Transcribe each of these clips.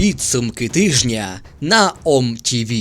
Підсумки тижня на ОМТВ.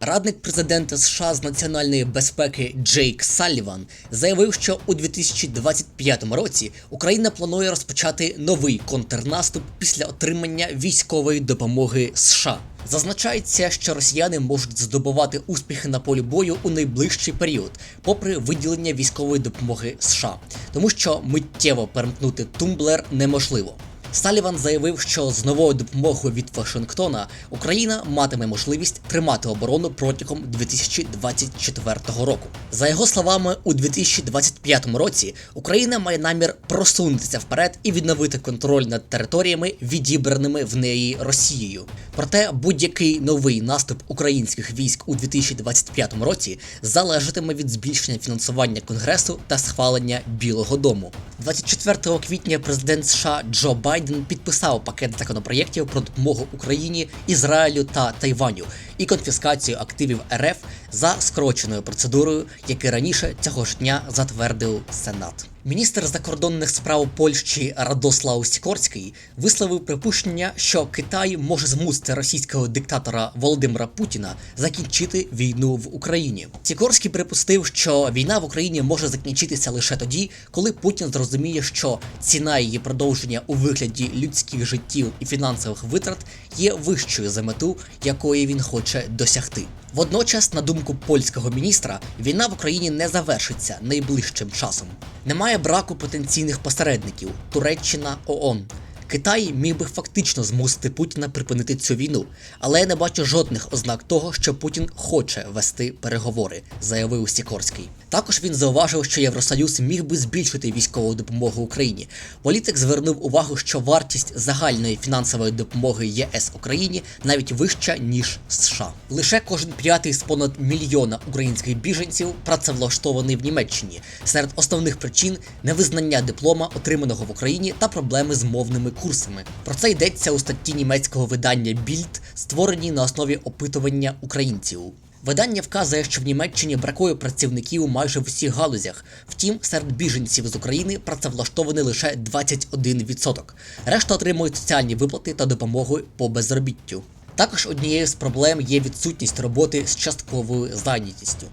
Радник президента США з національної безпеки Джейк Салліван заявив, що у 2025 році Україна планує розпочати новий контрнаступ після отримання військової допомоги США. Зазначається, що росіяни можуть здобувати успіхи на полі бою у найближчий період, попри виділення військової допомоги США, тому що миттєво перемкнути тумблер неможливо. Саліван заявив, що з новою допомогою від Вашингтона Україна матиме можливість тримати оборону протягом 2024 року. За його словами, у 2025 році Україна має намір просунутися вперед і відновити контроль над територіями, відібраними в неї Росією. Проте будь-який новий наступ українських військ у 2025 році залежатиме від збільшення фінансування Конгресу та схвалення Білого Дому. 24 квітня президент США Джо Байден підписав пакет законопроєктів про допомогу Україні, Ізраїлю та Тайваню і конфіскацію активів РФ за скороченою процедурою, яку раніше цього ж дня затвердив Сенат. Міністр закордонних справ Польщі Радослав Сікорський висловив припущення, що Китай може змусити російського диктатора Володимира Путіна закінчити війну в Україні. Сікорський припустив, що війна в Україні може закінчитися лише тоді, коли Путін зрозуміє, що ціна її продовження у вигляді людських життів і фінансових витрат є вищою за мету, якої він хоче досягти. Водночас, на думку польського міністра, війна в Україні не завершиться найближчим часом. Немає браку потенційних посередників Туреччина ООН. Китай міг би фактично змусити Путіна припинити цю війну, але я не бачу жодних ознак того, що Путін хоче вести переговори, заявив Сікорський. Також він зауважив, що Євросоюз міг би збільшити військову допомогу Україні. Політик звернув увагу, що вартість загальної фінансової допомоги єС Україні навіть вища ніж США. Лише кожен п'ятий з понад мільйона українських біженців працевлаштований в Німеччині. Серед основних причин невизнання диплома, отриманого в Україні, та проблеми з мовними курсами. Про це йдеться у статті німецького видання Bild, створеній на основі опитування українців. Видання вказує, що в Німеччині бракує працівників майже в усіх галузях. Втім, серед біженців з України працевлаштований лише 21%. Решта отримують соціальні виплати та допомогу по безробіттю. Також однією з проблем є відсутність роботи з частковою зайнятістю.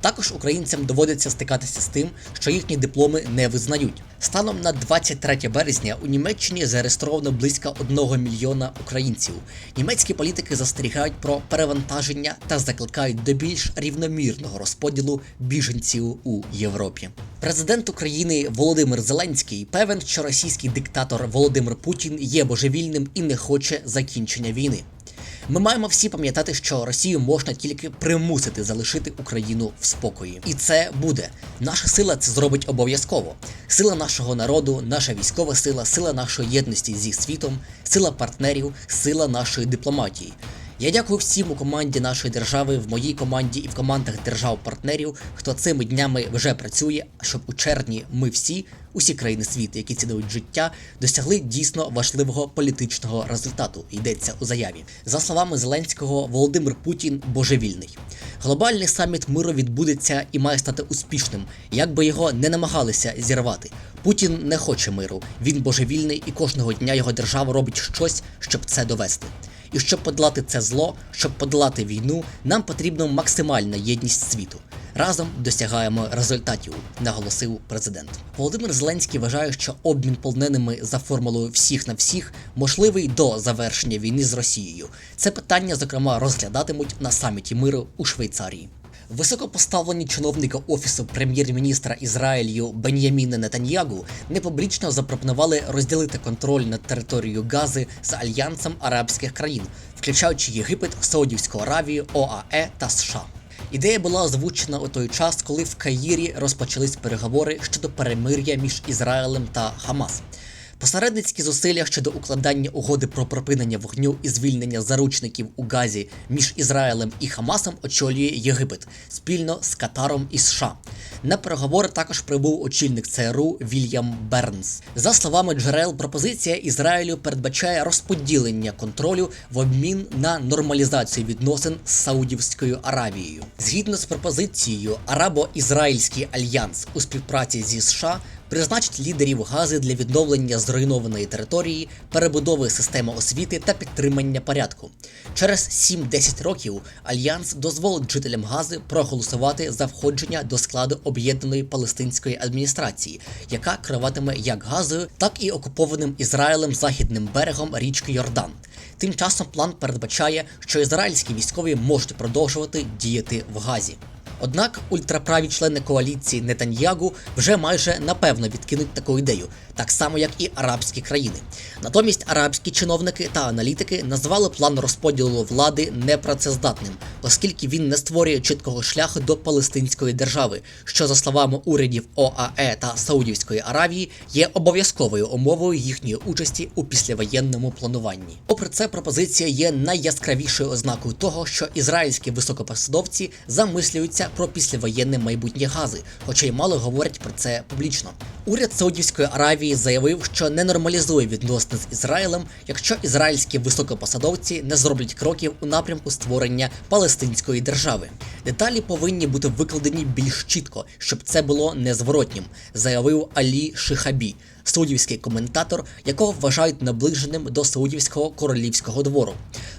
Також українцям доводиться стикатися з тим, що їхні дипломи не визнають. Станом на 23 березня у Німеччині зареєстровано близько 1 мільйона українців. Німецькі політики застерігають про перевантаження та закликають до більш рівномірного розподілу біженців у Європі. Президент України Володимир Зеленський певен, що російський диктатор Володимир Путін є божевільним і не хоче закінчення війни. Ми маємо всі пам'ятати, що Росію можна тільки примусити залишити Україну в спокої, і це буде. Наша сила це зробить обов'язково. Сила нашого народу, наша військова сила, сила нашої єдності зі світом, сила партнерів, сила нашої дипломатії. Я дякую всім у команді нашої держави, в моїй команді і в командах держав-партнерів, хто цими днями вже працює, щоб у червні ми всі, усі країни світу, які цінують життя, досягли дійсно важливого політичного результату. Йдеться у заяві. За словами Зеленського, Володимир Путін божевільний. Глобальний саміт миру відбудеться і має стати успішним, як би його не намагалися зірвати. Путін не хоче миру, він божевільний, і кожного дня його держава робить щось, щоб це довести. І щоб подолати це зло, щоб подолати війну, нам потрібна максимальна єдність світу. Разом досягаємо результатів, наголосив президент. Володимир Зеленський вважає, що обмін полоненими за формулою всіх на всіх можливий до завершення війни з Росією. Це питання, зокрема, розглядатимуть на саміті миру у Швейцарії. Високопоставлені чиновники офісу прем'єр-міністра Ізраїлю Бен'яміна Нетаньягу непублічно запропонували розділити контроль над територією Гази з альянсом арабських країн, включаючи Єгипет, Саудівську Аравію, ОАЕ та США. Ідея була озвучена у той час, коли в Каїрі розпочались переговори щодо перемир'я між Ізраїлем та Хамас. Посередницькі зусилля щодо укладання угоди про припинення вогню і звільнення заручників у Газі між Ізраїлем і Хамасом очолює Єгипет спільно з Катаром і США. На переговори також прибув очільник ЦРУ Вільям Бернс. За словами джерел, пропозиція Ізраїлю передбачає розподілення контролю в обмін на нормалізацію відносин з Саудівською Аравією. Згідно з пропозицією, Арабо-Ізраїльський альянс у співпраці зі США призначить лідерів Гази для відновлення зруйнованої території, перебудови системи освіти та підтримання порядку. Через 7-10 років альянс дозволить жителям Гази проголосувати за входження до складу об'єднаної палестинської адміністрації, яка керуватиме як Газою, так і окупованим Ізраїлем західним берегом річки Йордан. Тим часом план передбачає, що ізраїльські військові можуть продовжувати діяти в Газі. Однак ультраправі члени коаліції Нетаньягу вже майже напевно відкинуть таку ідею, так само як і арабські країни. Натомість арабські чиновники та аналітики назвали план розподілу влади непрацездатним, оскільки він не створює чіткого шляху до палестинської держави, що за словами урядів ОАЕ та Саудівської Аравії є обов'язковою умовою їхньої участі у післявоєнному плануванні. Попри це, пропозиція є найяскравішою ознакою того, що ізраїльські високопосадовці замислюються про післявоєнне майбутнє гази, хоча й мало говорять про це публічно. Уряд Саудівської Аравії заявив, що не нормалізує відносини з Ізраїлем, якщо ізраїльські високопосадовці не зроблять кроків у напрямку створення палестинської держави. Деталі повинні бути викладені більш чітко, щоб це було незворотнім, заявив Алі Шихабі, саудівський коментатор, якого вважають наближеним до саудівського королівського двору.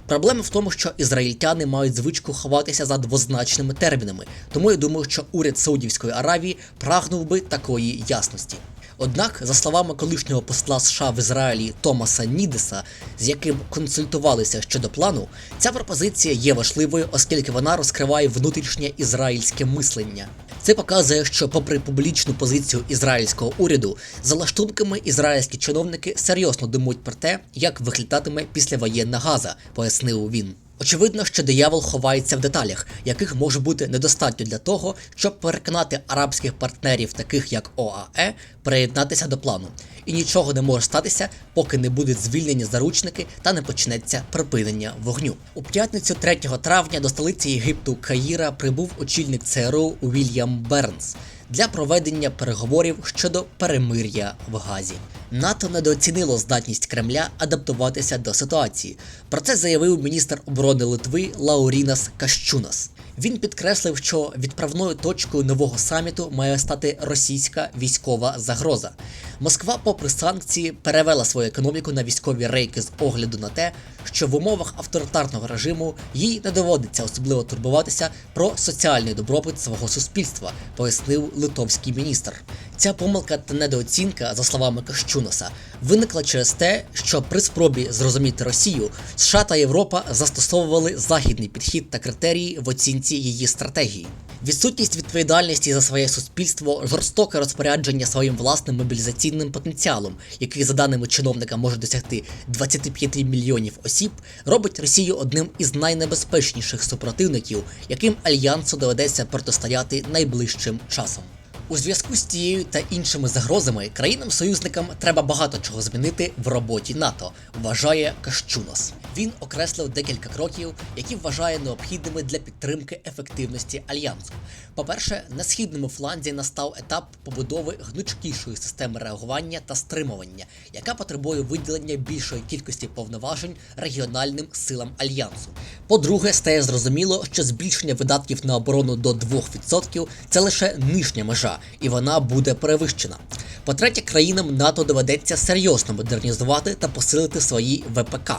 Проблема в тому, що ізраїльтяни мають звичку ховатися за двозначними термінами, тому я думаю, що уряд Саудівської Аравії прагнув би такої ясності. Однак, за словами колишнього посла США в Ізраїлі Томаса Нідеса, з яким консультувалися щодо плану, ця пропозиція є важливою, оскільки вона розкриває внутрішнє ізраїльське мислення. Це показує, що, попри публічну позицію ізраїльського уряду, за лаштунками ізраїльські чиновники серйозно думають про те, як виглядатиме післявоєнна газа, пояснив він. Очевидно, що диявол ховається в деталях, яких може бути недостатньо для того, щоб переконати арабських партнерів, таких як ОАЕ, приєднатися до плану. І нічого не може статися, поки не будуть звільнені заручники та не почнеться припинення вогню. У п'ятницю 3 травня до столиці Єгипту Каїра прибув очільник ЦРУ Уільям Бернс для проведення переговорів щодо перемир'я в Газі. НАТО недооцінило здатність Кремля адаптуватися до ситуації. Про це заявив міністр оборони Литви Лаурінас Кащунас. Він підкреслив, що відправною точкою нового саміту має стати російська військова загроза. Москва, попри санкції, перевела свою економіку на військові рейки з огляду на те, що в умовах авторитарного режиму їй не доводиться особливо турбуватися про соціальний добробут свого суспільства, пояснив литовський міністр. Ця помилка та недооцінка, за словами Кащунаса, виникла через те, що при спробі зрозуміти Росію США та Європа застосовували західний підхід та критерії в оцінці її стратегії. Відсутність відповідальності за своє суспільство, жорстоке розпорядження своїм власним мобілізаційним потенціалом, який, за даними чиновника, може досягти 25 мільйонів осіб, робить Росію одним із найнебезпечніших супротивників, яким альянсу доведеться протистояти найближчим часом. У зв'язку з цією та іншими загрозами країнам-союзникам треба багато чого змінити в роботі НАТО, вважає Кащунос. Він окреслив декілька кроків, які вважає необхідними для підтримки ефективності альянсу. По-перше, на східному фланзі настав етап побудови гнучкішої системи реагування та стримування, яка потребує виділення більшої кількості повноважень регіональним силам альянсу. По-друге, стає зрозуміло, що збільшення видатків на оборону до 2% – це лише нижня межа, і вона буде перевищена. По-третє, країнам НАТО доведеться серйозно модернізувати та посилити свої ВПК.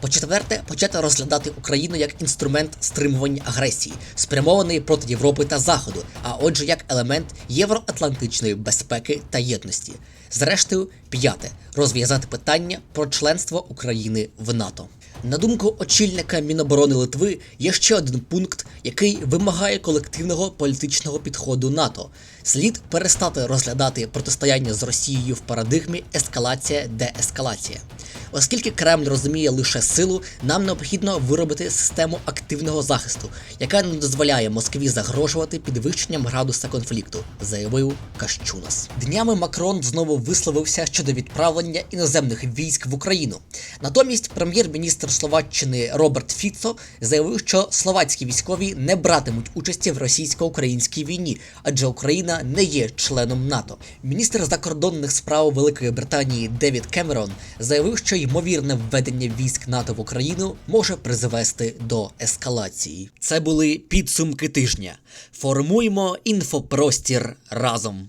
По-четверте, почати розглядати Україну як інструмент стримування агресії, спрямованої проти Європи та Заходу, а отже, як елемент євроатлантичної безпеки та єдності. Зрештою, п'яте розв'язати питання про членство України в НАТО. На думку очільника Міноборони Литви, є ще один пункт, який вимагає колективного політичного підходу НАТО. Слід перестати розглядати протистояння з Росією в парадигмі ескалація-деескалація. Оскільки Кремль розуміє лише силу, нам необхідно виробити систему активного захисту, яка не дозволяє Москві загрожувати підвищенням градуса конфлікту, заявив Кащунас. Днями Макрон знову висловився щодо відправлення іноземних військ в Україну. Натомість прем'єр-міністр Словаччини Роберт Фіцо заявив, що словацькі військові не братимуть участі в російсько-українській війні, адже Україна не є членом НАТО. Міністр закордонних справ Великої Британії Девід Кемерон заявив, що ймовірне введення військ НАТО в Україну може призвести до ескалації. Це були підсумки тижня. Формуємо інфопростір разом.